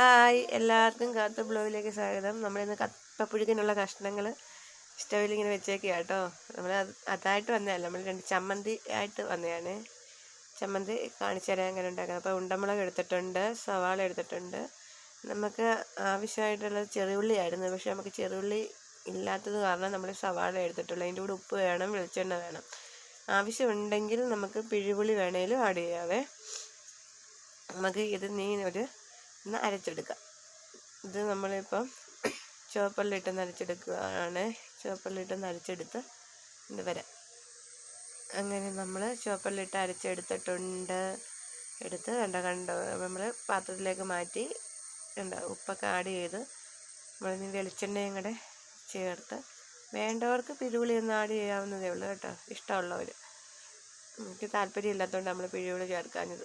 Hi എല്ലാവർക്കും കാത്ത ബ്ലോഗിലേക്ക് സ്വാഗതം. നമ്മളിന്ന് കപ്പപ്പുഴുക്കിനുള്ള കഷ്ണങ്ങൾ സ്റ്റവിൽ ഇങ്ങനെ വെച്ചേക്കുക കേട്ടോ നമ്മൾ അത് അതായിട്ട് വന്നതല്ല നമ്മൾ രണ്ട് ചമ്മന്തി ആയിട്ട് വന്നതാണ്. ചമ്മന്തി കാണിച്ചു അങ്ങനെ ഉണ്ടാക്കുന്നത് അപ്പോൾ ഉണ്ടമുളക് എടുത്തിട്ടുണ്ട് സവാള എടുത്തിട്ടുണ്ട്. നമുക്ക് ആവശ്യമായിട്ടുള്ളത് ചെറുള്ളിയായിരുന്നു പക്ഷേ നമുക്ക് ചെറുള്ളി ഇല്ലാത്തത് കാരണം നമ്മൾ സവാള എടുത്തിട്ടുള്ളൂ. അതിന്റെ കൂടെ ഉപ്പ് വേണം വെളിച്ചെണ്ണ വേണം. ആവശ്യമുണ്ടെങ്കിൽ നമുക്ക് പിഴിപുളി വേണേലും ആഡ് ചെയ്യാവേ. നമുക്ക് ഇത് നീ ഒരു ഒന്ന് അരച്ചെടുക്കുക. ഇത് നമ്മളിപ്പം ചുവപ്പള്ളിട്ട് നരച്ചെടുക്കുകയാണ്. ചുവപ്പള്ളിട്ട് നരച്ചെടുത്ത് ഇത് വരാം. അങ്ങനെ നമ്മൾ ചുവപ്പള്ളിട്ട് അരച്ചെടുത്തിട്ടുണ്ട്. എടുത്ത് കണ്ട കണ്ട? നമ്മൾ പാത്രത്തിലേക്ക് മാറ്റി കണ്ട? ഉപ്പൊക്കെ ആഡ് ചെയ്ത് നമ്മളിനി വെളിച്ചെണ്ണയും കൂടെ ചേർത്ത് വേണ്ടവർക്ക് പിഴുവിളി ഒന്ന് ആഡ് ചെയ്യാവുന്നതേ ഉള്ളൂ കേട്ടോ. ഇഷ്ടമുള്ളവർ എനിക്ക് താല്പര്യമില്ലാത്തതുകൊണ്ട് നമ്മൾ പിഴുവിളി ചേർക്കാഞ്ഞത്.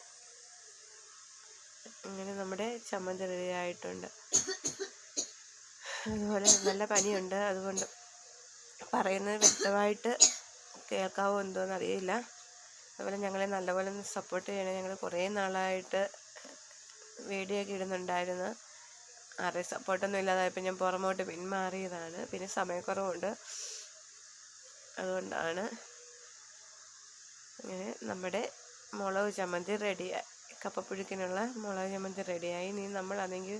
അങ്ങനെ നമ്മുടെ ചമ്മന്തി റെഡി ആയിട്ടുണ്ട്. അതുപോലെ നല്ല പനിയുണ്ട്. അതുകൊണ്ട് പറയുന്നത് വ്യക്തമായിട്ട് കേൾക്കാവോ എന്തോന്ന് അറിയില്ല. അതുപോലെ ഞങ്ങളെ നല്ലപോലെ ഒന്ന് സപ്പോർട്ട് ചെയ്യണേ. ഞങ്ങൾ കുറേ നാളായിട്ട് വീഡിയോ ഒക്കെ ഇടുന്നുണ്ടായിരുന്നു. ആരെ സപ്പോർട്ടൊന്നും ഇല്ലാതായപ്പോൾ ഞാൻ പുറമോട്ട് പിന്മാറിയതാണ്. പിന്നെ സമയക്കുറവുണ്ട്. അതുകൊണ്ടാണ് അങ്ങനെ നമ്മുടെ മുളക് ചമ്മന്തി റെഡിയായി കപ്പപ്പുഴുക്കിനുള്ള മുളക് ചമ്മന്തി റെഡിയായി. ഇനി നമ്മൾ അല്ലെങ്കിൽ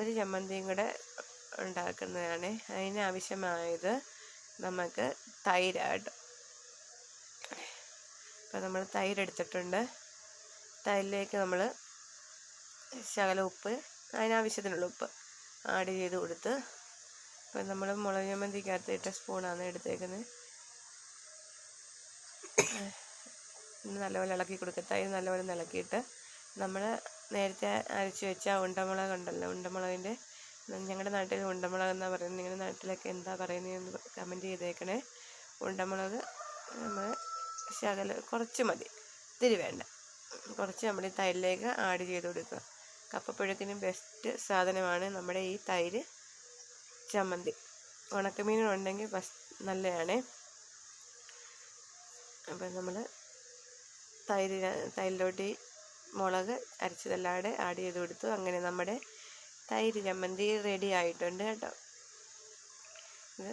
ഒരു ചമ്മന്തിയും കൂടെ ഉണ്ടാക്കുന്നതാണ്. അതിനാവശ്യമായത് നമുക്ക് തൈര് തൈരായിട്ട് അപ്പോൾ നമ്മൾ തൈര് എടുത്തിട്ടുണ്ട്. തൈരിലേക്ക് നമ്മൾ ശകല ഉപ്പ് അതിനാവശ്യത്തിനുള്ള ഉപ്പ് ആഡ് ചെയ്ത് കൊടുത്ത് അപ്പോൾ നമ്മൾ മുളക് ചമ്മന്തിക്കകത്ത് ഇട്ട സ്പൂണാണ് എടുത്തേക്കുന്നത്. നല്ലപോലെ ഇളക്കി കൊടുക്കുക. തൈര് നല്ലപോലെ ഇളക്കിയിട്ട് നമ്മൾ നേരത്തെ അരച്ച് വെച്ച ഉണ്ടമുളക് ഉണ്ടല്ലോ ഉണ്ടമുളകിന്റെ ഞങ്ങളുടെ നാട്ടിൽ ഉണ്ടമുളക് എന്നാണ് പറയുന്നത്. നിങ്ങളുടെ നാട്ടിലൊക്കെ എന്താ പറയുന്നതെന്ന് കമന്റ് ചെയ്തേക്കണേ. ഉണ്ടമുളക് നമ്മൾ ശകല കുറച്ച് മതി. ഇത്തിരി വേണ്ട. കുറച്ച് നമ്മൾ ഈ തൈരിലേക്ക് ആഡ് ചെയ്ത് കൊടുക്കുക. കപ്പപ്പുഴക്കിന് ബെസ്റ്റ് സാധനമാണ് നമ്മുടെ ഈ തൈര് ചമ്മന്തി. ഉണക്കമീനുണ്ടെങ്കിൽ ബസ് നല്ലതാണ്. അപ്പം നമ്മൾ തൈര് തൈരിലോട്ട് മുളക് അരച്ചതല്ലാതെ ആഡ് ചെയ്ത് കൊടുത്തു. അങ്ങനെ നമ്മുടെ തൈര് ചമ്മന്തി റെഡി ആയിട്ടുണ്ട് കേട്ടോ. ഇത്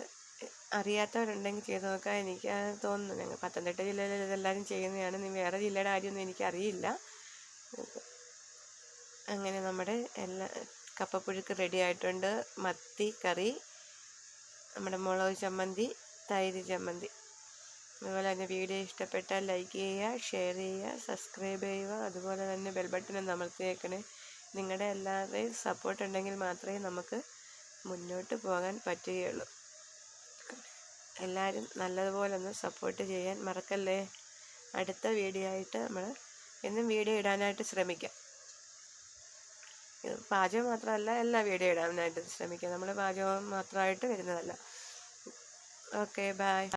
അറിയാത്തവരുണ്ടെങ്കിൽ ചെയ്ത് നോക്കാൻ എനിക്ക് തോന്നുന്നു. ഞങ്ങൾ പത്തനംതിട്ട ജില്ലയിൽ ഇതെല്ലാവരും ചെയ്യുന്നതാണ്. നീ വേറെ ജില്ലയുടെ കാര്യമൊന്നും എനിക്കറിയില്ല. അങ്ങനെ നമ്മുടെ എല്ലാ കപ്പപ്പുഴുക്ക് റെഡി ആയിട്ടുണ്ട്. മത്തി കറി നമ്മുടെ മുളക് ചമ്മന്തി തൈര് ചമ്മന്തി. അതുപോലെ തന്നെ വീഡിയോ ഇഷ്ടപ്പെട്ടാൽ ലൈക്ക് ചെയ്യുക ഷെയർ ചെയ്യുക സബ്സ്ക്രൈബ് ചെയ്യുക. അതുപോലെ തന്നെ ബെൽ ബട്ടൺ അമർത്തിയേക്കണേ നിങ്ങളുടെ എല്ലാവരുടെയും സപ്പോർട്ട് ഉണ്ടെങ്കിൽ മാത്രമേ നമുക്ക് മുന്നോട്ട് പോകാൻ പറ്റുകയുള്ളൂ. എല്ലാവരും നല്ലതുപോലെ ഒന്ന് സപ്പോർട്ട് ചെയ്യാൻ മറക്കല്ലേ? അടുത്ത വീഡിയോ ആയിട്ട് നമ്മൾ എന്നും വീഡിയോ ഇടാനായിട്ട് ശ്രമിക്കാം. പാചകം മാത്രമല്ല എല്ലാ വീഡിയോ ഇടാനായിട്ട് ശ്രമിക്കാം. നമ്മൾ പാചകം മാത്രമായിട്ട് വരുന്നതല്ല. Okay bye